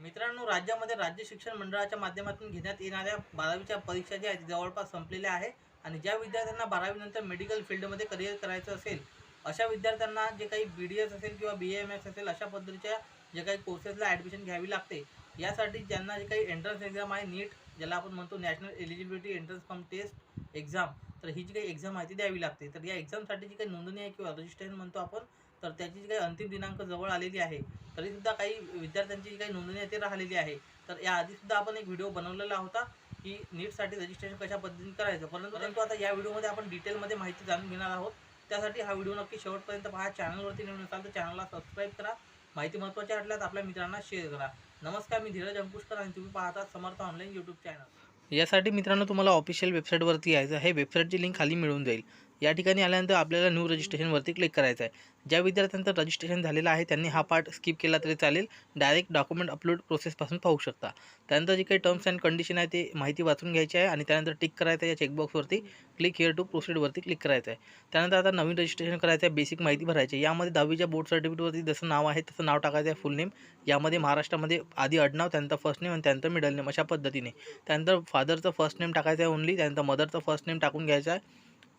मित्रांनो राज्यामध्ये राज्य शिक्षण मंडळाच्या माध्यमातून घेण्यात येणाऱ्या बारावीच्या परीक्षा ज्या आहेत जवळपास संपलेल्या आहे आणि ज्या विद्यार्थ्यांना बारावीनंतर मेडिकल फील्डमध्ये करिअर करायचं असेल अशा विद्यार्थ्यांना जे काही बी डी एस असेल किंवा बी एम एस असेल अशा पद्धतीच्या जे काही कोर्सेसला ॲडमिशन घ्यावी लागते. यासाठी ज्यांना जे काही एंट्रन्स एक्झाम आहे नीट ज्याला आपण म्हणतो national eligibility entrance form test exam तर ही जी काही एक्झाम आहे ती द्यावी लागते. तर या एक्झामसाठी जी काही नोंदणी आहे किंवा रजिस्ट्रेशन म्हणतो आपण तर त्याची जी काही अंतिम दिनांक जवळ आलेली आहे तरीसुद्धा काही विद्यार्थ्यांची जी काही नोंदणी आहे ती राहिलेली आहे. तर याआधीसुद्धा आपण एक व्हिडिओ बनवलेला होता की नीटसाठी रजिस्ट्रेशन कशा पद्धतीने करायचं. परंतु परंतु आता या व्हिडिओमध्ये आपण डिटेलमध्ये माहिती जाणून घेणार आहोत. त्यासाठी हा व्हिडिओ नक्की शेवटपर्यंत पहा. चॅनलवरती नवीन असाल तर चॅनलला सबस्क्राईब करा. माहिती महत्त्वाची वाटल्यास आपल्या मित्रांना शेअर करा. नमस्कार मी धीरज अंकुशकर आणि तुम्ही पाहतात समर्थ ऑनलाईन यूट्यूब चॅनल यासाठी मित्रांनो तुम्हाला ऑफिशियल वेबसाईटवरती यायचं आहे. वेबसाईटची लिंक खाली मिळून जाईल. या ठिकाणी आल्यानंतर आपल्याला न्यू रजिस्ट्रेशनवरती क्लिक करायचं आहे ज्या विद्यार्थ्यांचं रजिस्ट्रेशन झालेलं आहे त्यांनी हा पार्ट स्किप केला तरी चालेल. डायरेक्ट डॉक्युमेंट अपलोड प्रोसेसपासून पाहू शकता. त्यानंतर जी काही टर्म्स अँड कंडिशन आहे ते माहिती वाचून घ्यायची आहे आणि त्यानंतर टिक करायचं आहे या चेकबॉक्सवरती क्लिक हिअर टू प्रोसीडवरती क्लिक करायचं आहे त्यानंतर आता नवीन रजिस्ट्रेशन करायचं आहे बेसिक माहिती भरायची आहे. यामध्ये दहावीच्या बोर्ड सर्टिफिकेटवरती जसं नाव आहे तसं नाव टाकायचं आहे फुल नेम यामध्ये महाराष्ट्रामध्ये आधी आडनाव त्यानंतर फर्स्ट नेम आणि त्यानंतर मिडल नेम अशा पद्धतीने. त्यानंतर फादरचं फर्स्ट नेम टाकायचं आहे ओनली त्यानंतर मदरचं फर्स्ट नेम टाकून घ्यायचं आहे.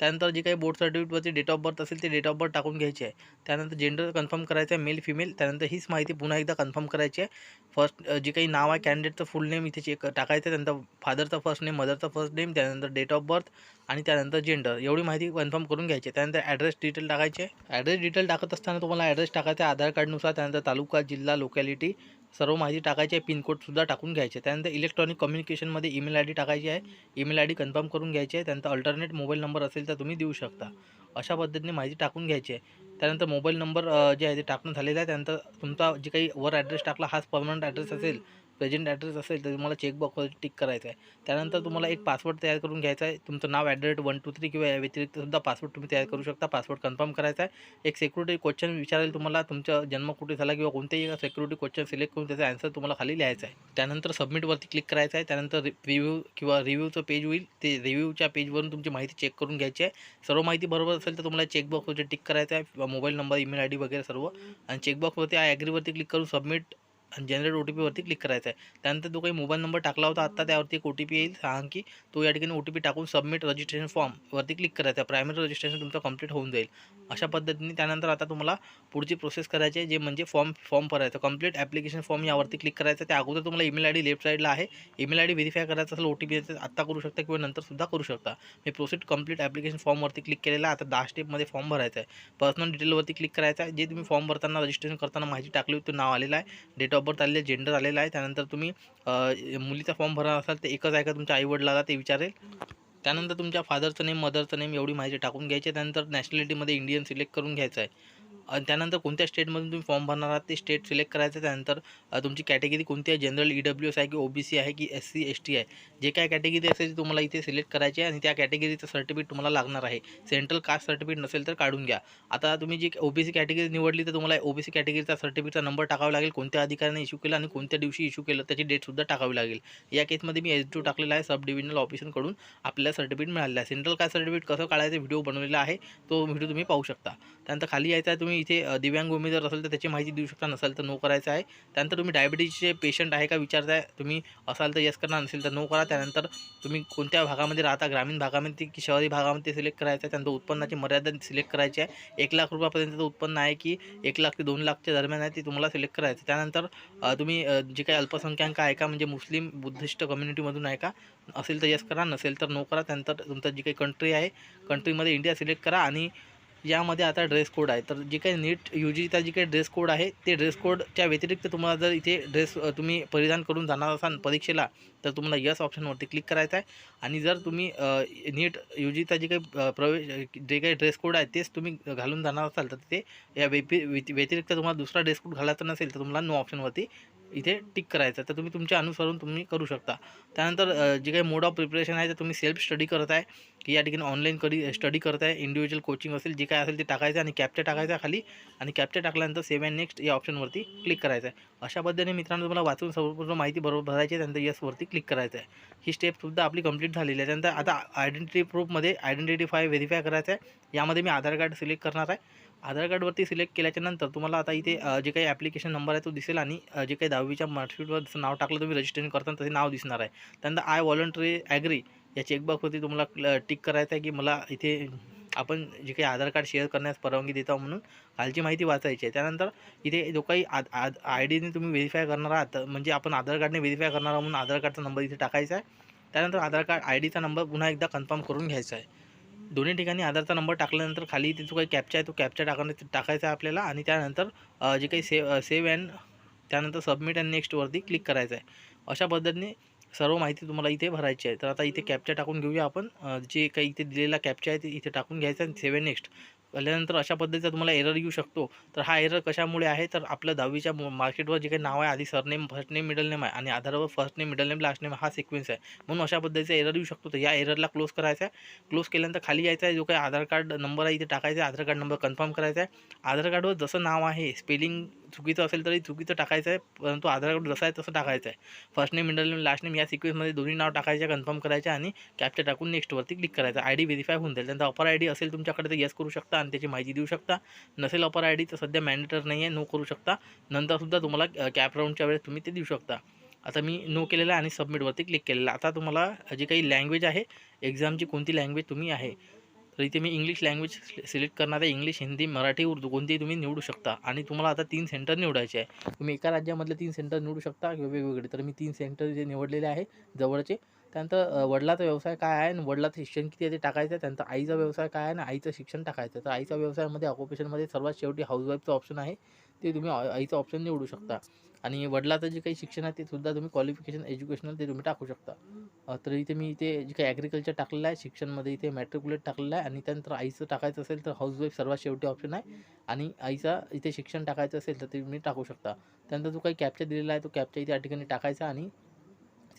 त्यानंतर जे काही बोर्ड सर्टिफिकेटवरती डेट ऑफ बर्थ असेल ते डेट ऑफ बर्थ टाकून घ्यायची आहे. त्यानंतर जेंडर कन्फर्म करायचं आहे मेल फिमेल त्यानंतर हीच माहिती पुन्हा एकदा कन्फर्म करायची आहे. फर्स्ट जे काही नाव आहे कॅन्डिडेटचं फुल नेम इथे चेक टाकायचं आहे. त्यानंतर फादरचं फर्स्ट नेम मदरचं फर्स्ट नेम त्यानंतर डेट ऑफ बर्थ आणि त्यानंतर जेंडर एवढी माहिती कन्फर्म करून घ्यायची आहे. त्यानंतर ॲड्रेस डिटेल टाकायचे ॲड्रेस डिटेल टाकत असताना तुम्हाला ॲड्रेस टाकायचा आहे आधार कार्डनुसार त्यानंतर तालुका जिल्हा लोकॅलिटी सर्व माहिती टाकायची आहे पिनकोडसुद्धा टाकून घ्यायचे आहे. त्यानंतर इलेक्ट्रॉनिक कम्युनिकेशनमध्ये ईमेल आय डी टाकायची आहे. ईमेल आय डी कन्फर्म करून घ्यायची आहे. त्यानंतर अल्टरनेट मोबाईल नंबर असेल तर तुम्ही देऊ शकता. अशा पद्धतीने माहिती टाकून घ्यायची आहे. त्यानंतर मोबाईल नंबर जे आहे ते टाकणं झालेलं आहे. त्यानंतर तुमचा जे काही वर ॲड्रेस टाकला हाच परमनंट ॲड्रेस असेल प्रेझेंट ॲड्रेस असेल तर तुम्हाला चेकबॉक्सवर टिक करायचं आहे. त्यानंतर तुम्हाला एक पासवर्ड तयार करून घ्यायचा आहे. तुमचं नाव at rate one two three किंवा या व्यतिरिक्त सुद्धा पासवर्ड तुम्ही तयार करू शकता. पासवर्ड कन्फर्म करायचा आहे. एक सिक्युरिटी क्वेश्चन विचारेल तुम्हाला. तुमचा जन्म कुठे झाला किंवा कोणत्याही सिक्युरिटी क्वेश्चन सिलेक्ट करून त्याचा आन्सर तुम्हाला खाली लिहायचा आहे. त्यानंतर सबमिटवरती क्लिक करायचं आहे. त्यानंतर रिव्ह्यू किंवा रिव्ह्यूचं पेज होईल. ते रिव्ह्यूच्या पेजवरून तुमची माहिती चेक करून घ्यायची आहे. सर्व माहिती बरोबर असेल तर तुम्हाला चेकबॉक्सवरती टिक करायचं आहे. Mobile number email I D वगैरे सर्व. आणि चेकबॉक्सवरती आय ॲग्रीवरती क्लिक करून सबमिट जनरेट ओ टी पीवरती क्लिक करायचा आहे. त्यानंतर जो काही मोबाईल नंबर टाकला होता आत्ता त्यावरती एक ओ टी पी येईल. सहा अंकी तो या ठिकाणी ओ टी पी टाकून सबमिट रजिस्ट्रेशन फॉर्मवरती क्लिक करायचा आहे. प्रायमरी रजिस्ट्रेशन तुमचं कंप्लीट होऊन जाईल. अशा पद्धतीने त्यानंतर आता तुम्हाला पुढची प्रोसेस करायची आहे जे म्हणजे फॉर्म फॉर्म भरायचं कंप्लीट ॲप्लिकेशन फॉर्म यावरती क्लिक करायचं त्या अगोदर तुम्हाला ईमेल आय डी लेफ्ट साईडला आहे. ईमेल आय डी व्हेरीफाय करायचं असेल ओ टी पी आत्ता करू शकता किंवा नंतरसुद्धा करू शकता. मी प्रोसेस कंप्लीट ॲप्लिकेशन फॉर्मवरती क्लिक केलेला आहे. आता दहा स्टेपमध्ये फॉर्म भरायचा आहे. पर्सनल डिटेलवरती क्लिक करायचा आहे. जे तुम्ही फॉर्म भरताना रजिस्ट्रेशन करताना माहिती टाकली होती नाव आलेलं आहे. डेट ऑफ बर्थ आलेलं जेंडर आलेलं आहे. त्यानंतर तुम्ही मुलीचा फॉर्म भरणार असाल तर एकच आहे का तुमच्या आईवडिलाला ते विचारेल? त्यानंतर तुमच्या फादरचं नेम मदरचं नेम एवढी माहिती टाकून घ्यायची आहे. त्यानंतर नॅशनॅलिटीमध्ये इंडियन सिलेक्ट करून घ्यायचं आहे. त्यानंतर कोणत्या स्टेटमधून तुम्ही फॉर्म भरणार आहात ते स्टेट सिलेक्ट करायचं त्यानंतर तुमची कॅटेगरी कोणती आहे? जनरल ई डब्ल्यू एस आहे की ओ बी सी आहे की एस सी एस टी आहे? जे काय कॅटेगरी असेल ते तुम्हाला इथे सिलेक्ट करायची आहे आणि त्या कॅटेगरीचं सर्टिफिकेट तुम्हाला लागणार आहे. सेंट्रल कास्ट सर्टिफिकेट नसेल तर काढून घ्या. आता तुम्ही जी ओ बी सी कॅटेगरी निवडली तर तुम्हाला ओ बी सी कॅटेगरीचा सर्टिफिकेटचा नंबर टाकावा लागेल. कोणत्या अधिकाऱ्याने इश्यू केला आणि कोणत्या दिवशी इश्यू केलं त्याची डेटसुद्धा टाकावी लागेल. या केसमध्ये मी एस टू टाकलेला आहे सब डिव्हिजनल ऑफिसरकडून आपल्याला सर्टिफिकेट मिळालेलं आहे. सेंट्रल कास्ट सर्टिफिकेट कसं काढायचं व्हिडिओ बनवलेला आहे तो व्हिडिओ तुम्ही पाहू शकता. त्यानंतर खाली यायचा आहे तुम्ही इथे दिव्यांग उमेदवार असेल तर त्याची माहिती देऊ शकता नसेल तर नो करायचं आहे. त्यानंतर तुम्ही डायबिटीजचे पेशंट आहे का विचारताय तुम्ही असाल तर यस करणार नसेल तर नो करा. त्यानंतर तुम्ही कोणत्या भागामध्ये राहता ग्रामीण भागामध्ये की शहरी भागामध्ये सिलेक्ट करायचं आहे त्यानंतर उत्पन्नाची मर्यादा सिलेक्ट करायची आहे. एक लाख रुपयापर्यंतचं उत्पन्न आहे की एक लाख ते दोन लाखच्या दरम्यान आहे ते तुम्हाला सिलेक्ट करायचं आहे. त्यानंतर तुम्ही जे काही अल्पसंख्याक आहे का म्हणजे मुस्लिम बुद्धिस्ट कम्युनिटीमधून आहे का असेल तर यस करा नसेल तर नो करा. त्यानंतर तुमचं जी काही कंट्री आहे कंट्रीमध्ये इंडिया सिलेक्ट करा आणि यामध्ये आता ड्रेस कोड आहे. तर जे काही नीट यू जीचा जे काही ड्रेस कोड आहे ते ड्रेस कोडच्या व्यतिरिक्त तुम्हाला जर इथे ड्रेस तुम्ही परिधान करून जाणार असाल परीक्षेला तर तुम्हाला यस ऑप्शनवरती क्लिक करायचं आहे. आणि जर तुम्ही नीट यू जीचा जे काही प्रवेश जे काही ड्रेस कोड आहे तेच तुम्ही घालून जाणार असाल तर ते या व्यतिरिक्त तुम्हाला दुसरा ड्रेस कोड घालायचा नसेल तर तुम्हाला नो ऑप्शनवरती इथे टिक करायचं आहे. तर तुम्ही तुमच्या अनुसरून तुम्ही करू शकता. त्यानंतर जे काही मोड ऑफ प्रिपरेशन आहे ते तुम्ही सेल्फ स्टडी करत आहे की या ठिकाणी ऑनलाईन करी स्टडी करत आहे इंडिव्हिज्युअल कोचिंग असेल जे काय असेल ते टाकायचं आणि कॅप्चर टाकायचा खाली आणि कॅप्चर टाकल्यानंतर सेव्ह अँड नेक्स्ट या ऑप्शनवरती क्लिक करायचं आहे अशा पद्धतीने मित्रांनो तुम्हाला वाचून संपूर्ण माहिती बरोबर भरायची आहे त्यानंतर यसवरती क्लिक करायचं आहे ही स्टेपसुद्धा आपली कंप्लीट झालेली आहे. त्यानंतर आता आयडेंटिटी प्रूफमध्ये आयडेंटिफाय व्हेरीफाय करायचं आहे यामध्ये मी आधार कार्ड सिलेक्ट करणार आहे. आधार कार्डवरती सिलेक्ट केल्याच्यानंतर तुम्हाला आता इथे जे काही ॲप्लिकेशन नंबर आहे तो दिसेल आणि जे काही दहावीच्या मार्कशीटवर जसं नाव टाकलं तुम्ही रजिस्ट्रेशन करताना तसे नाव दिसणार आहे. त्यानंतर आय व्हॉलंटरी ॲग्री या चेकबॉक्सवरती तुम्हाला टिक करायचं आहे की मला इथे आपण जे काही आधार कार्ड शेअर करण्यास परवानगी देतो म्हणून कालची माहिती वाचायची आहे. त्यानंतर इथे जो काही आद आद आय डीने तुम्ही व्हेरीफाय करणार आहात म्हणजे आपण आधार कार्डने व्हेरीफाय करणार आहोत म्हणून आधार कार्डचा नंबर इथे टाकायचा आहे. त्यानंतर आधार कार्ड आय डीचा नंबर पुन्हा एकदा कन्फर्म करून घ्यायचा आहे. दोन्ही ठिकाणी आधारचा नंबर टाकल्यानंतर खाली इथे जो काही कॅप्चा आहे तो कॅप्चा टाकणं टाकायचा आहे आपल्याला आणि त्यानंतर जे काही सेव सेव्ह अँड त्यानंतर सबमिट अँड नेक्स्टवरती क्लिक करायचं आहे. अशा पद्धतीने सर्व माहिती तुम्हाला इथे भरायची आहे. तर आता इथे कॅप्चा टाकून घेऊया आपण. जे काही इथे दिलेला कॅप्चा आहे ते इथे टाकून घ्यायचा आणि सेव्ह नेक्स्ट आल्यानंतर अशा पद्धतीचा तुम्हाला एरर येऊ शकतो. तर हा एरर कशामुळे आहे? तर आपलं दहावीच्या मार्केटवर जे काही नाव आहे आधी surname first name middle name आहे आणि आधारवर first name middle name last name हा सिक्वेन्स आहे. म्हणून अशा पद्धतीचा एरर येऊ शकतो. तर या एररला क्लोज करायचा आहे. क्लोज केल्यानंतर खाली यायचा आहे. जो काही आधार कार्ड नंबर आहे इथे टाकायचा आहे. आधार कार्ड नंबर कन्फर्म करायचा आहे. आधार कार्डवर जसं नाव आहे स्पेलिंग चुकीचं असेल तरी चुकीचं टाकायचं आहे परंतु आधार कार्ड जसं आहे तसं टाकायचं आहे first name middle name last name या सिक्वेन्समध्ये दोन्ही नाव टाकायचे कन्फर्म करायचे आणि कॅप्चर टाकून नेक्स्टवरती क्लिक करायचं. आय डी व्हेरीफाय होऊन जाईल. त्यांचा अपर आय डी असेल तुमच्याकडे तर येस करू शकता आणि त्याची माहिती देऊ शकता. नसेल अपर आय डी तर सध्या मॅन्डेटर नाही आहे नो करू शकता. नंतरसुद्धा तुम्हाला कॅप राऊंडच्या वेळेस तुम्ही ते देऊ शकता. आता मी नो केलेला आहे आणि सबमिटवरती क्लिक केलेलं आता तुम्हाला जी काही लँग्वेज आहे एक्झामची कोणती लँग्वेज तुम्ही आहे तर इथे मी इंग्लिश लँग्वेज सिलेक्ट करणार आहे इंग्लिश हिंदी मराठी उर्दू कोणतीही तुम्ही निवडू शकता. आणि तुम्हाला आता तीन सेंटर निवडायचे आहे. तुम्ही एका राज्यामधले तीन सेंटर निवडू शकता किंवा वेगवेगळे. तर मी तीन सेंटर जे निवडलेले आहे जवळचे त्यानंतर वडिलाचा व्यवसाय काय आहे आणि वडिलाचं शिक्षण किती आहे ते टाकायचं आहे. त्यानंतर आईचा व्यवसाय काय आहे आणि आईचं शिक्षण टाकायचं आहे. तर आईचा व्यवसायामध्ये ऑक्युपेशनमध्ये सर्वात शेवटी हाऊसवाईफचं ऑप्शन आहे. ते तुम्ही आईचं ऑप्शन निवडू शकता. आणि वडिलाचं जे काही शिक्षण आहे ते सुद्धा तुम्ही क्वालिफिकेशन एज्युकेशनल ते तुम्ही टाकू शकता. तर इथे मी इथे जे काही ॲग्रिकल्चर टाकलेलं आहे शिक्षणमध्ये इथे मॅट्रिक्युलेट टाकलेलं आहे. आणि त्यानंतर आईचं टाकायचं असेल तर हाऊसवाईफ सर्वात शेवटी ऑप्शन आहे. आणि आईचा इथे शिक्षण टाकायचं असेल तर ते तुम्ही टाकू शकता. त्यानंतर जो काही कॅप्चा दिलेला आहे तो कॅप्चा इथे या ठिकाणी टाकायचा आणि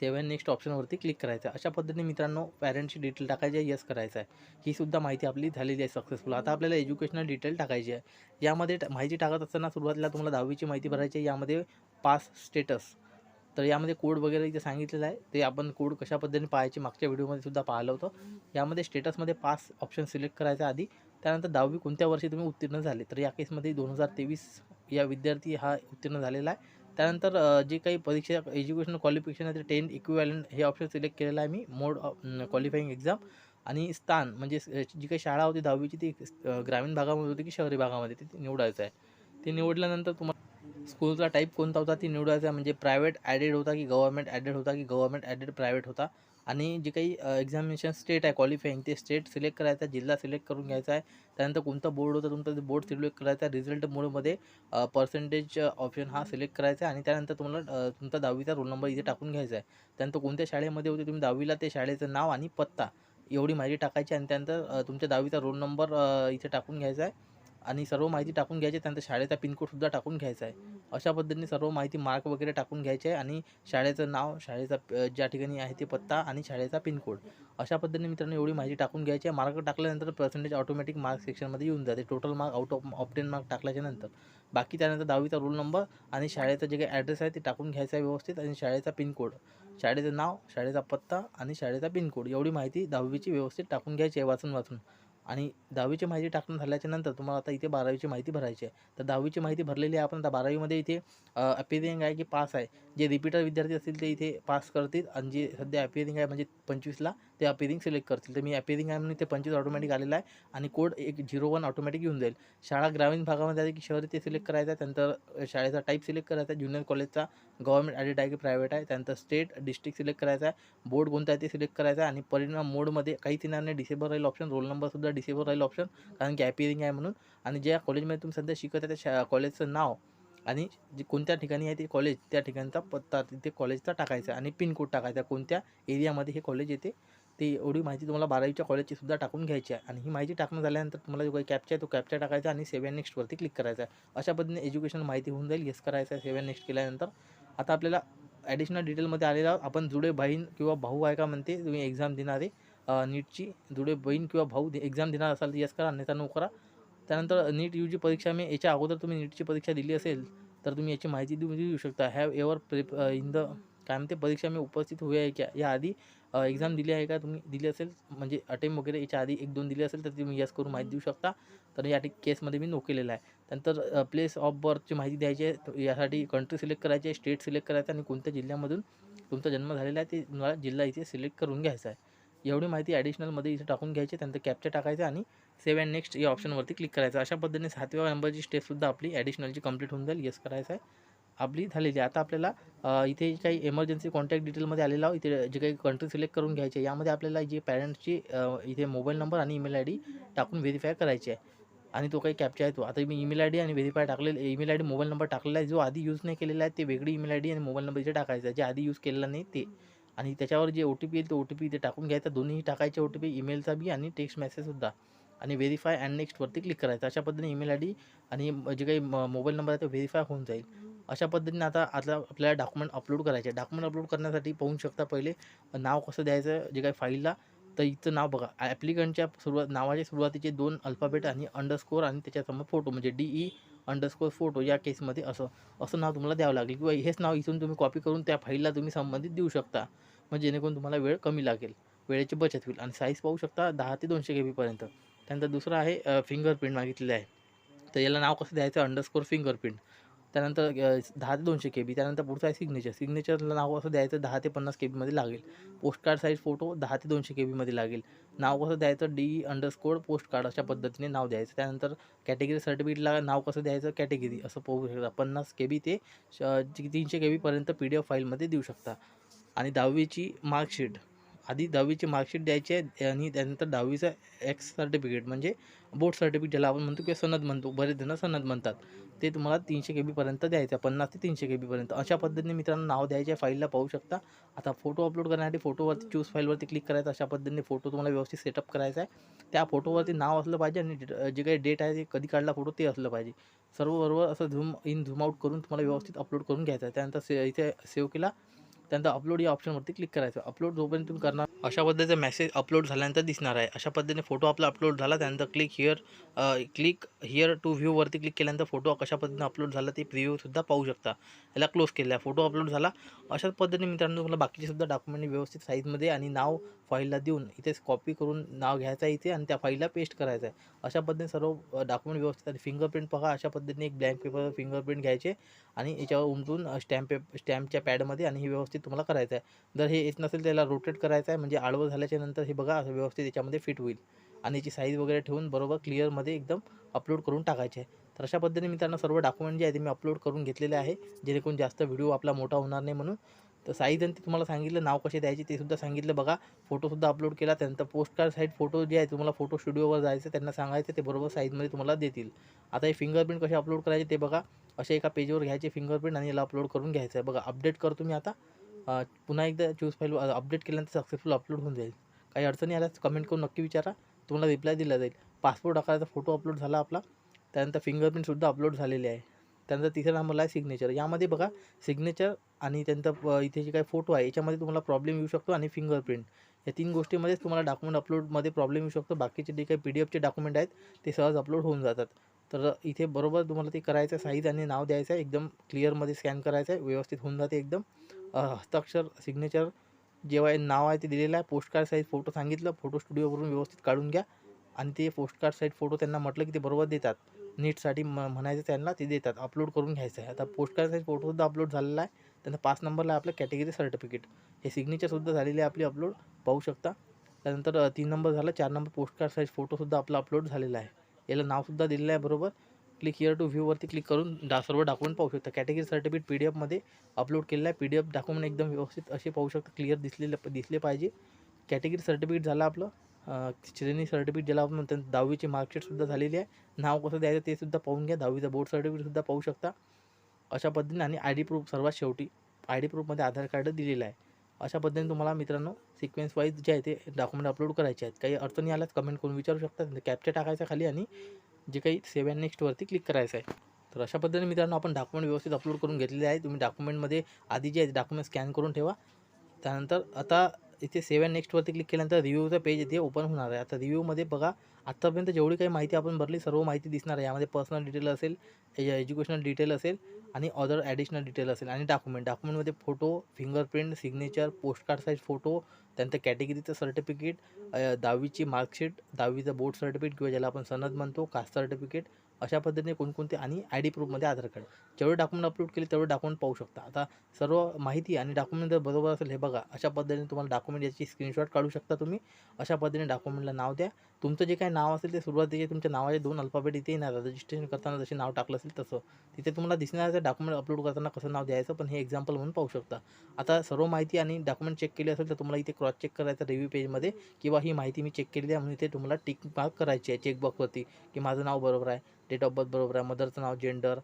सेवन नेक्स्ट ऑप्शनवरती क्लिक करायचं आहे. अशा पद्धतीने मित्रांनो पॅरेंटची डिटेल टाकायची आहे यस करायचं आहे. ही सुद्धा माहिती आपली झालेली आहे सक्सेसफुल आता आपल्याला एज्युकेशनल डिटेल टाकायची आहे. यामध्ये माहिती टाकत असताना सुरुवातीला तुम्हाला दहावीची माहिती भरायची आहे. यामध्ये पास स्टेटस तर यामध्ये कोड वगैरे इथे सांगितलेलं आहे. ते आपण कोड कशा पद्धतीने पाहायचे मागच्या व्हिडिओमध्ये सुद्धा पाहिलं होतं. यामध्ये स्टेटसमध्ये पास ऑप्शन सिलेक्ट करायचा आधी त्यानंतर दहावी कोणत्या वर्षी तुम्ही उत्तीर्ण झाले? तर या केसमध्ये दोन हजार तेवीस या विद्यार्थी हा उत्तीर्ण झालेला आहे. त्यानंतर जे काही परीक्षा एज्युकेशनल क्वालिफिकेशन आहे ते टेन इक्विवॅलंट हे ऑप्शन सिलेक्ट केलेलं आहे मी मोड क्वालिफाईंग एक्झाम आणि स्थान. म्हणजे जी काही शाळा होती दहावीची ती ग्रामीण भागामध्ये होती की शहरी भागामध्ये? ती निवडायचं आहे. ते निवडल्यानंतर तुम्हाला स्कूलचा टाईप कोणता होता? ती निवडायचा आहे. म्हणजे प्रायव्हेट ॲडेड होता की गव्हर्मेंट ॲडेड होता की गव्हर्मेंट ॲडेड प्रायव्हेट होता? आणि जे काही एक्झामिनेशन स्टेट आहे क्वालिफाईंग ते स्टेट सिलेक्ट करायचं आहे जिल्हा सिलेक्ट करून घ्यायचा आहे. त्यानंतर कोणता बोर्ड होता तुमचा ते बोर्ड सिलेक्ट करायचा आहे रिझल्ट मोडमध्ये पर्सेंटेज ऑप्शन हा सिलेक्ट करायचा आहे आणि त्यानंतर तुम्हाला तुमचा दहावीचा रोल नंबर इथे टाकून घ्यायचा आहे. त्यानंतर कोणत्या शाळेमध्ये होते तुम्ही दहावीला ते शाळेचं नाव आणि पत्ता एवढी माहिती टाकायची आणि त्यानंतर तुमच्या दहावीचा रोल नंबर इथे टाकून घ्यायचा आहे. आणि सर्व माहिती टाकून घ्यायची त्यानंतर शाळेचा पिनकोडसुद्धा टाकून घ्यायचा आहे. अशा पद्धतीने सर्व माहिती मार्क वगैरे टाकून घ्यायचे आहे आणि शाळेचं नाव शाळेचा प- ज्या ठिकाणी आहे ते पत्ता आणि शाळेचा पिनकोड अशा पद्धतीने मित्रांनो एवढी माहिती टाकून घ्यायची आहे. मार्क टाकल्यानंतर पर्सेंटेज ऑटोमॅटिक मार्क सेक्शनमध्ये येऊन जाते. Total mark out of obtain mark टाकल्याच्या नंतर. बाकी त्यानंतर दहावीचा रोल नंबर आणि शाळेचा जे काही ॲड्रेस आहे ते टाकून घ्यायचा आहे व्यवस्थित आणि शाळेचा पिनकोड शाळेचं नाव शाळेचा पत्ता आणि शाळेचा पिनकोड एवढी माहिती दहावीची व्यवस्थित टाकून घ्यायची आहे. वाचून वाचून. आणि दहावीची माहिती टाकून झाल्याच्यानंतर तुम्हाला आता इथे बारावीची माहिती भरायची आहे. तर दहावीची माहिती भरलेली आहे आपण. आता बारावीमध्ये इथे अपिअरिंग आहे की पास आहे. जे रिपीटर विद्यार्थी असतील ते इथे पास करतील आणि जे सध्या अपिअरिंग आहे म्हणजे पंचवीसला ते अपिअरिंग सिलेक्ट करतील. तर मी अपिअरिंग आहे म्हणून ते पंचवीस ऑटोमॅटिक आलेला आहे आणि कोड एक झिरो वन ऑटोमॅटिक येऊन जाईल. शाळा ग्रामीण भागामध्ये आहे की शहरी ते सिलेक्ट करायचं आहे. त्यानंतर शाळेचा टाईप सिलेक्ट करायचा आहे. ज्युनियर कॉलेजचा गव्हर्मेंट ॲडिट आहे की प्रायव्हेट आहे. त्यानंतर स्टेट डिस्ट्रिक्ट सिलेक्ट करायचा आहे. बोर्ड कोणता आहे ते सिलेक्ट करायचा आहे. आणि परिणाम मोडमध्ये काहीच येणार नाही डिसेबल राहील ऑप्शन रोल नंबरसुद्धा डिसेबल राहील ऑप्शन कारण की अपिअरिंग आहे म्हणून. आणि ज्या कॉलेजमध्ये तुम्ही सध्या शिकत आहे त्या शा कॉलेजचं नाव आणि जे कोणत्या ठिकाणी आहे ते कॉलेज त्या ठिकाणचा पत्ता तिथे कॉलेजचा टाकायचा आणि पिनकोड टाकायचा कोणत्या एरियामध्ये हे कॉलेज येते ते एवढी माहिती तुम्हाला बारावीच्या कॉलेजची सुद्धा टाकून घ्यायची आहे. आणि ही माहिती टाकणं झाल्यानंतर तुम्हाला जो काही कॅप्चा आहे तो कॅप्चा टाकायचा आणि सेवन नेक्स्टवरती क्लिक करायचा आहे. अशा पद्धतीने एज्युकेशन माहिती होऊन जाईल येस करायचं आहे सेवन नेक्स्ट केल्यानंतर. आता आपल्याला ॲडिशनल डिटेलमध्ये आलेला आपण जुडे बहीण किंवा भाऊ आहे का म्हणते तुम्ही एक्झाम देणारे. नीटची जुडे बहीण किंवा भाऊ एक्झाम देणार असाल तर येस करा अन्यथा नो करा. त्यानंतर नीट यू जी परीक्षा मी याच्या अगोदर तुम्ही नीटची परीक्षा दिली असेल तर तुम्ही याची माहिती देऊ देऊ शकता. Have ever prep in the काय म्हणते परीक्षा मी उपस्थित होऊ आहे क्या याआधी एक्झाम दिली आहे का तुम्ही दिली असेल म्हणजे अटेम्प वगैरे याच्या आधी एक दोन दिली असेल तर तुम्ही यस करून माहिती देऊ शकता. तर या केसमध्ये मी नो केलेला आहे. त्यानंतर प्लेस ऑफ बर्थची माहिती द्यायची आहे यासाठी कंट्री सिलेक्ट करायची आहे स्टेट सिलेक्ट करायचं आणि कोणत्या जिल्ह्यामधून तुमचा जन्म झालेला आहे ते तुम्हाला जिल्हा इथे सिलेक्ट करून घ्यायचा आहे. एवढी माहिती ॲडिशनलमध्ये इथे टाकून घ्यायची त्यानंतर कॅप्चर टाकायचं आणि सेव्ह अँड नेक्स्ट या ऑप्शनवरती क्लिक करायचं. अशा पद्धतीने सातव्या नंबरची स्टेपसुद्धा आपली ॲडिशनलची कंप्लीट होऊन जाईल. येस करायचं आहे. आपली झालेली आता आपल्याला इथे काही एमर्जन्सी कॉन्टॅक्ट डिटेलमध्ये आलेला आहो इथे जे काही कंट्री सिलेक्ट करून घ्यायचे आहे यामध्ये आपल्याला जे पॅरेंट्सची इथे मोबाईल नंबर आणि ईमेल आय डी टाकून व्हेरीफाय करायची आहे. आणि तो काही कॅप्चा आहे तो. आता मी ईमेल आय डी आणि व्हेरीफाय टाकलेला email I D mobile number टाकलेला आहे. जो आधी यूज नाही केलेला आहे ते वेगळी ईमेल आय डी आणि मोबाईल नंबर इथे टाकायचा आहे. जे आधी यूज केलेला नाही ते. आणि त्याच्यावर जे ओ टी पी येईल तो ओ टी पी इथे टाकून घ्यायचा. दोन्ही टाकायचे ओ टी पी ईमेलचा बी आणि टेक्स्ट मेसेजसुद्धा आणि व्हेरीफाय अँड नेक्स्टवरती क्लिक करायचं. अशा पद्धतीने ईमेल आय डी आणि जे काही मोबाईल नंबर आहे तो व्हेरीफाय होऊन जाईल. अशा पद्धतीने आता आता आपल्याला डॉक्युमेंट अपलोड करायचे डॉक्युमेंट अपलोड करण्यासाठी पाहू शकता पहिले नाव कसं द्यायचं जे काही फाईलला तर इथं नाव बघा. ॲप्लिकंटच्या सुरुवात नावाच्या सुरुवातीचे दोन अल्फाबेट आणि अंडरस्कोर आणि त्याच्यासमोर फोटो म्हणजे डी ई अंडरस्कोर फोटो या केसमध्ये असं असं नाव तुम्हाला द्यावं लागेल. किंवा हेच नाव इथून तुम्ही कॉपी करून त्या फाईलला तुम्ही संबंधित देऊ शकता. म्हणजे जेणेकरून तुम्हाला वेळ कमी लागेल. वेळेची बचत होईल. आणि साईज पाहू शकता दहा ते दोनशे के बीपर्यंत त्यानंतर दुसरं आहे फिंगरप्रिंट मागितलेलं आहे. तर याला नाव कसं द्यायचं? अंडरस्कोर फिंगरप्रिंट त्यानंतर दहा ते दोनशे के बी त्यानंतर पुढचं आहे सिग्नेचर सिग्नेचरला नाव कसं द्यायचं दहा ते पन्नास के बीमध्ये लागेल. पोस्ट कार्ड साईज फोटो दहा ते दोनशे के बीमध्ये लागेल. नाव कसं द्यायचं? डी अंडरस्कोर पोस्ट कार्ड अशा पद्धतीने नाव द्यायचं. त्यानंतर कॅटेगरी सर्टिफिकेटला नाव कसं द्यायचं? कॅटेगरी असं पाहू शकता. पन्नास के बी ते श- तीनशे के बीपर्यंत पी डी एफ फाईलमध्ये देऊ शकता. आणि दहावीची मार्कशीट आधी दहावीची मार्कशीट द्यायची आहे आणि त्यानंतर दहावीचं एक्स सर्टिफिकेट म्हणजे बोर्ड सर्टिफिकेट ज्याला आपण म्हणतो किंवा सनद म्हणतो. बरेच जण सनद म्हणतात. ते तुम्हाला तीनशे के बीपर्यंत द्यायचं आहे पन्नास ते तीनशे के बीपर्यंत अशा पद्धतीने मित्रांनो नाव द्यायचे फाईलला पाहू शकता. आता फोटो अपलोड करण्यासाठी फोटोवरती चूज फाईलवरती क्लिक करायचं. अशा पद्धतीने फोटो तुम्हाला व्यवस्थित सेटअप करायचा आहे. त्या फोटोवरती नाव असलं पाहिजे आणि जे काही डेट आहे ते कधी काढला फोटो ते असलं पाहिजे. सर्व बरोबर असं झूम इन झूम आउट करून तुम्हाला व्यवस्थित अपलोड करून घ्यायचं आहे. त्यानंतर से इथे सेव्ह केला. त्यानंतर अपलोड या ऑप्शनवरती क्लिक करायचं. अपलोड जोपर्यंत तुम्ही करणार अशा पद्धतीचा मेसेज अपलोड झाल्यानंतर दिसणार आहे. अशा पद्धतीने फोटो आपला अपलोड झाला त्यानंतर click here click here to व्ह्यूवरती click केल्यानंतर फोटो कशा पद्धतीने अपलोड झाला ते प्रिव्ह्यूसुद्धा पाहू शकता. याला क्लोज केला आहे. फोटो अपलोड झाला. अशाच पद्धतीने मित्रांनो तुम्हाला बाकीचेसुद्धा डॉक्युमेंट व्यवस्थित साईजमध्ये आणि नाव फाईलला देऊन इथेच कॉपी करून नाव घ्यायचं आहे इथे आणि त्या फाईलला पेस्ट करायचं आहे. अशा पद्धतीने सर्व डॉक्युमेंट व्यवस्थित आणि फिंगरप्रिंट बघा अशा पद्धतीने एक ब्लँक पेपर फिंगरप्रिंट घ्यायचे आणि याच्यावर उमटून स्टॅम्प पेप स्टॅम्पच्या पॅडमध्ये आणि हे व्यवस्थित तुम्हाला करायचं आहे जर हे येत नसेल त्याला रोटेट करायचं आहे म्हणजे आडवं झाल्याच्यानंतर हे बघा असं व्यवस्थित याच्यामध्ये फिट होईल. आणि याची साईज वगैरे ठेवून बरोबर क्लिअरमध्ये एकदम अपलोड करून टाकायचे. आहे तर अशा पद्धतीने मित्रांनो सर्व डॉक्युमेंट जे आहे ते मी अपलोड करून घेतलेले आहे. जेणेकरून जास्त व्हिडिओ आपला मोठा होणार नाही म्हणून. तर साईज आणि ते तुम्हाला सांगितलं नाव कसे द्यायचे ते सुद्धा सांगितलं बघा. फोटोसुद्धा अपलोड केला. त्यानंतर पोस्ट कार्ड साईड फोटो जे आहे तुम्हाला फोटो स्टुडिओवर जायचं त्यांना सांगायचं ते बरोबर साईजमध्ये तुम्हाला देतील. आता हे फिंगरप्रिंट कसे अपलोड करायचे ते बघा. असे एका पेजवर घ्यायचे फिंगरप्रिंट आणि याला अपलोड करून घ्यायचं आहे. बघा अपडेट करतो मी आता. पुन्हा एकदा चूज फाईल अपडेट केल्यानंतर सक्सेसफुल अपलोड होऊन जाईल. काही अडचणी आल्यास कमेंट करून नक्की विचारा. तुम्हाला रिप्लाय दिला जाईल. पासपोर्ट आकाराचा फोटो अपलोड झाला आपला. त्यानंतर फिंगरप्रिंटसुद्धा अपलोड झालेले आहे. त्यानंतर तिसरा नंबरला आहे सिग्नेचर यामध्ये बघा सिग्नेचर आणि त्यानंतर इथे जे काही फोटो आहे याच्यामध्ये तुम्हाला प्रॉब्लेम येऊ शकतो आणि फिंगरप्रिंट या तीन गोष्टीमध्येच तुम्हाला डॉक्युमेंट अपलोडमध्ये प्रॉब्लेम येऊ शकतो. बाकीचे जे काही पी डी एफचे डॉक्युमेंट आहेत ते सहज अपलोड होऊन जातात. तर इथे बरोबर तुम्हाला ते करायचं आहे साईज आणि नाव द्यायचं आहे. एकदम क्लिअरमध्ये स्कॅन करायचं आहे. व्यवस्थित होऊन जाते एकदम. हस्ताक्षर सिग्नेचर जेव्हा हे नाव आहे ते दिलेलं आहे. पोस्टकार्ड साईज फोटो सांगितलं. फोटो स्टुडिओवरून व्यवस्थित काढून घ्या. आणि ते पोस्टकार्ड साईज फोटो त्यांना म्हटलं की ते बरोबर देतात. नीटसाठी म म्हणायचं त्यांना ते देतात. अपलोड करून घ्यायचं आहे. आता पोस्टकार्ड साईज फोटोसुद्धा अपलोड झालेला आहे. त्यांना पाच नंबरला आहे आपलं कॅटेगरी सर्टिफिकेट हे सिग्नेचरसुद्धा झालेले आहे आपली अपलोड पाहू शकता. त्यानंतर तीन नंबर झाला. चार नंबर पोस्टकार्ड साईज फोटोसुद्धा आपला अपलोड झालेला आहे. याला नावसुद्धा दिलेलं आहे बरोबर. क्लिक हिअर टू व्ह्यूवरती क्लिक करून डा सर्व डॉक्युमेंट पाहू शकता. कॅटेगरी सर्टिफिकेट पी डी एफमध्ये अपलोड केलेलं आहे. पी डी एफ डॉक्युमेंट एकदम व्यवस्थित असे पाहू शकता. क्लिअर दिसलेले दिसले पाहिजे. कॅटेगरी सर्टिफिकेट झालं आपलं. श्रेणी सर्टिफिकेट ज्याला आपण म्हणतो दहावीची मार्कशीटसुद्धा झालेली आहे. नाव कसं द्यायचं ते सुद्धा पाहून घ्या. दहावीचं बोर्ड सर्टिफिकेटसुद्धा पाहू शकता. अशा पद्धतीने आणि आय डी प्रूफ सर्वात शेवटी आय डी प्रूफमध्ये आधार कार्ड दिलेलं आहे. अशा पद्धतीने तुम्हाला मित्रांनो सिक्वेन्स वाईज जे आहे ते डॉक्युमेंट अपलोड करायचे आहेत. काही अडचणी आल्यास कमेंट करून विचारू शकता. कॅप्चर टाकायचा खाली आणि जे काही सेव्ह अँड नेक्स्टवरती क्लिक करायचं आहे. तर अशा पद्धतीने मित्रांनो आपण डॉक्युमेंट व्यवस्थित अपलोड करून घेतलेले आहे. तुम्ही डॉक्युमेंटमध्ये आधी जे आहे डॉक्युमेंट स्कॅन करून ठेवा. त्यानंतर आता इथे सेव्ह नेक्स्टवरती क्लिक केल्यानंतर रिव्ह्यूचं पेज इथे ओपन होणार आहे. आता रिव्ह्यूमध्ये बघा आत्तापर्यंत जेवढी काही माहिती आपण भरली सर्व माहिती दिसणार आहे. यामध्ये पर्सनल डिटेल असेल एज्युकेशनल डिटेल असेल आणि अदर ॲडिशनल डिटेल असेल आणि डॉक्युमेंट डॉक्युमेंटमध्ये photo fingerprint signature postcard size photo त्यानंतर कॅटेगरीचं सर्टिफिकेट दहावीची मार्कशीट दहावीचं बोर्ड सर्टिफिकेट किंवा ज्याला आपण सनद म्हणतो कास्ट सर्टिफिकेट अशा पद्धतीने कोणकोणते आणि आय डी प्रूफमध्ये आधार कार्ड जेवढे डॉक्युमेंट अपलोड केले तेवढे डॉक्युमेंट पाहू शकता. आता सर्व माहिती आणि डॉक्युमेंट जर बरोबर असेल हे बघा अशा पद्धतीने तुम्हाला डॉक्युमेंट याची स्क्रीनशॉट काढू शकता तुम्ही. अशा पद्धतीने डॉक्युमेंटला नाव द्या. तुमचं जे काही नाव असेल ते सुरुवातीचे तुमच्या नावाचे दोन अल्फाबेट इथे येणार. रजिस्ट्रेशन करताना जसे नाव टाकलं असेल तसं. तिथे तुम्हाला दिसणार आहे डॉक्युमेंट अपलोड करताना कसं नाव द्यायचं पण हे एक्झाम्पल म्हणून पाहू शकता. आता सर्व माहिती आणि डॉक्युमेंट चेक केली असेल तर तुम्हाला इथे क्रॉस चेक करायचं रिव्ह्यू पेजमध्ये किंवा ही माहिती मी चेक केलेली आहे म्हणून इथे तुम्हाला टिक मार्क करायची आहे चेकबॉक्सवरती की माझं नाव बरोबर आहे डेट ऑफ बर्थ बरोबर आहे मदरचं नाव जेंडर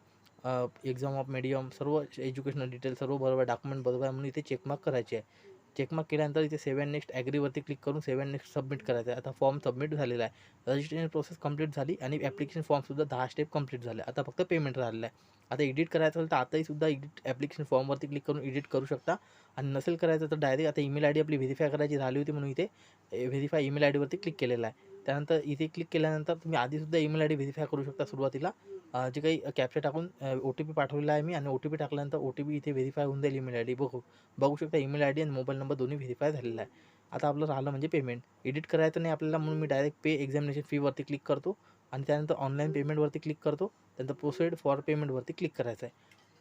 एक्झाम ऑफ मिडियम सर्व एज्युकेशनल डिटेल सर्व बरोबर आहे डॉक्युमेंट बरोबर आहे म्हणून इथे चेकमार्क करायचे आहे. चेकमार्क केल्यानंतर इथे सेवन नेक्स्ट ॲग्रीवरती क्लिक करून सेवन नेक्स्ट सबमिट करायचं आहे. आता फॉर्म सबमिट झालेला आहे. रजिस्ट्रेशन प्रोसेस कंप्लीट झाली आणि ॲप्लिकेशन फॉर्मसुद्धा दहा स्टेप कंप्लीट झाले. आता फक्त पेमेंट राहिलेलं आहे. आता एडिट करायचं असेल तर आताही सुद्धा एडिट ॲप्लिकेशन फॉर्मवरती क्लिक करून एडिट करू शकता. आणि नसेल करायचं तर डायरेक्ट आता ईमेल आय डी आपली व्हेरीफाय करायची राहिली होती म्हणून इथे व्हेरीफाय ईमेल आय डीवरती क्लिक केलेलं आहे. त्यानंतर इथे क्लिक केल्यानंतर तुम्ही आधीसुद्धा ईमेल आय डी व्हेरीफाय करू शकता सुरुवातीला. जे काही कॅप्चा टाकून ओ टी पी पाठवलेला आहे मी आणि ओ टी पी टाकल्यानंतर ओ टी पी इथे व्हेरीफाय होऊन जाईल ईमेल आय डी बघू बघू शकता ईमेल आय डी आणि मोबाईल नंबर दोन्ही व्हेरीफाय झालेला आहे. आता आपलं राहिलं म्हणजे पेमेंट एडिट करायचं नाही आपल्याला म्हणून मी डायरेक्ट पे एक्झामिनेशन फीवरती क्लिक करतो आणि त्यानंतर ऑनलाईन पेमेंटवरती क्लिक करतो. त्यानंतर प्रोसेड फॉर पेमेंटवरती क्लिक करायचं आहे.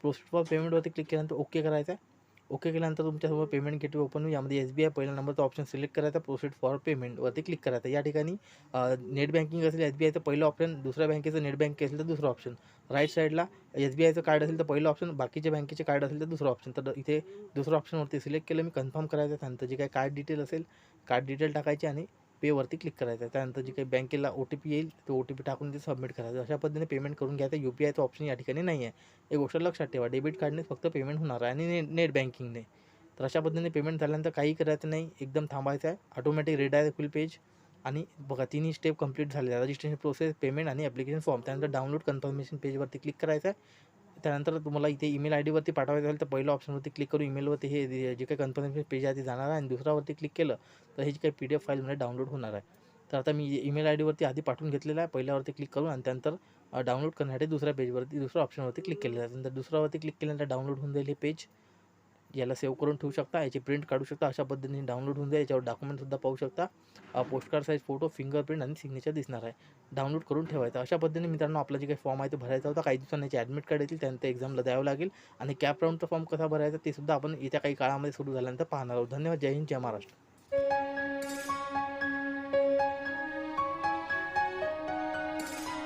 प्रोसेड फॉर पेमेंटवरती क्लिक केल्यानंतर ओके करायचं आहे. ओके केल्यानंतर तुमच्यासमोर पेमेंट गेटवे ओपन होईल. यामध्ये एस बी आय पहिला नंबरचा ऑप्शन सिलेक्ट करायचा प्रोसीड फॉर पेमेंटवरती क्लिक करायचं या ठिकाणी नेट बँकिंग असेल एस बी आयचं पहिलं ऑप्शन दुसऱ्या बँकेचं नेट बँक असेल तर दुसरं ऑप्शन राईट साईडला एस बी आयचं कार्ड असेल तर पहिलं ऑप्शन बाकीच्या बँकेचे कार्ड असेल तर दुसरं ऑप्शन तर इथे दुसरं ऑप्शनवरती सिलेक्ट केलं मी कन्फर्म करायचं त्यानंतर जे काय कार्ड डिटेल असेल कार्ड डिटेल टाकायची आणि पेवरती क्लिक करायचं आहे. त्यानंतर जे काही बँकेला ओ टी पी येईल तो ओ टी पी टाकून ते सबमिट करायचं अशा पद्धतीने पेमेंट करून घ्यायचं यू पी आयचं ऑप्शन या ठिकाणी नाही आहे. एक गोष्ट लक्षात ठेवा. डेबिट कार्डने फक्त पेमेंट होणार आहे आणि ने नेट बँकिंगने तर अशा पद्धतीने पेमेंट झाल्यानंतर काही करायचं नाही. एकदम थांबायचं आहे. ऑटोमॅटिक रिडायरेक्ट फुल पेज आणि बघा तिन्ही स्टेप कंप्लीट झाले. रजिस्ट्रेशन प्रोसेस पेमेंट आणि ॲप्लिकेशन फॉर्म त्यानंतर डाउनलोड कन्फर्मेशन पेजवरती क्लिक करायचं आहे. त्यानंतर तुम्हाला इथे ईमेल आय डीवरती पाठवायचं असेल तर पहिल्या ऑप्शनवरती क्लिक करून ईमेलवरती हे जे काही कन्फर्मेशन पेज आहे ते जाणार आहे आणि दुसऱ्यावरती क्लिक केलं तर हे जे काही पी डी एफ फाईलमध्ये डाउनलोड होणार आहे. तर आता मी ईमेल आय डीवरती आधी पाठवून घेतलेलं आहे. पहिल्यावरती क्लिक करून आणि त्यानंतर डाउनलोड करण्यासाठी दुसऱ्या पेजवरती दुसऱ्या ऑप्शनवरती क्लिक केलेलं आहे. नंतर दुसऱ्यावरती क्लिक केल्यानंतर डाउनलोड होऊन जाईल हे पेज याला सेव्ह करून ठेवू शकता. याची प्रिंट काढू शकता. अशा पद्धतीने डाउनलोड होऊन जाईल. याच्यावर डॉक्युमेंटसुद्धा पाहू शकता. पोस्टकार्ड साईज फोटो फिंगरप्रिंट आणि सिग्नेचर दिसणार आहे. डाउनलोड करून ठेवायचं. अशा पद्धतीने मित्रांनो आपला जे काही फॉर्म आहे तो भरायचा होता. काही दिवसांनी याचे ॲडमिट कार्ड येतील. त्यानंतर एक्झामला द्यावं लागेल. आणि कॅप राऊंडचा फॉर्म कसा भरायचा ते सुद्धा आपण येत्या काही काळामध्ये सुरू झाल्यानंतर पाहणार आहोत. धन्यवाद. जय हिंद. जय महाराष्ट्र.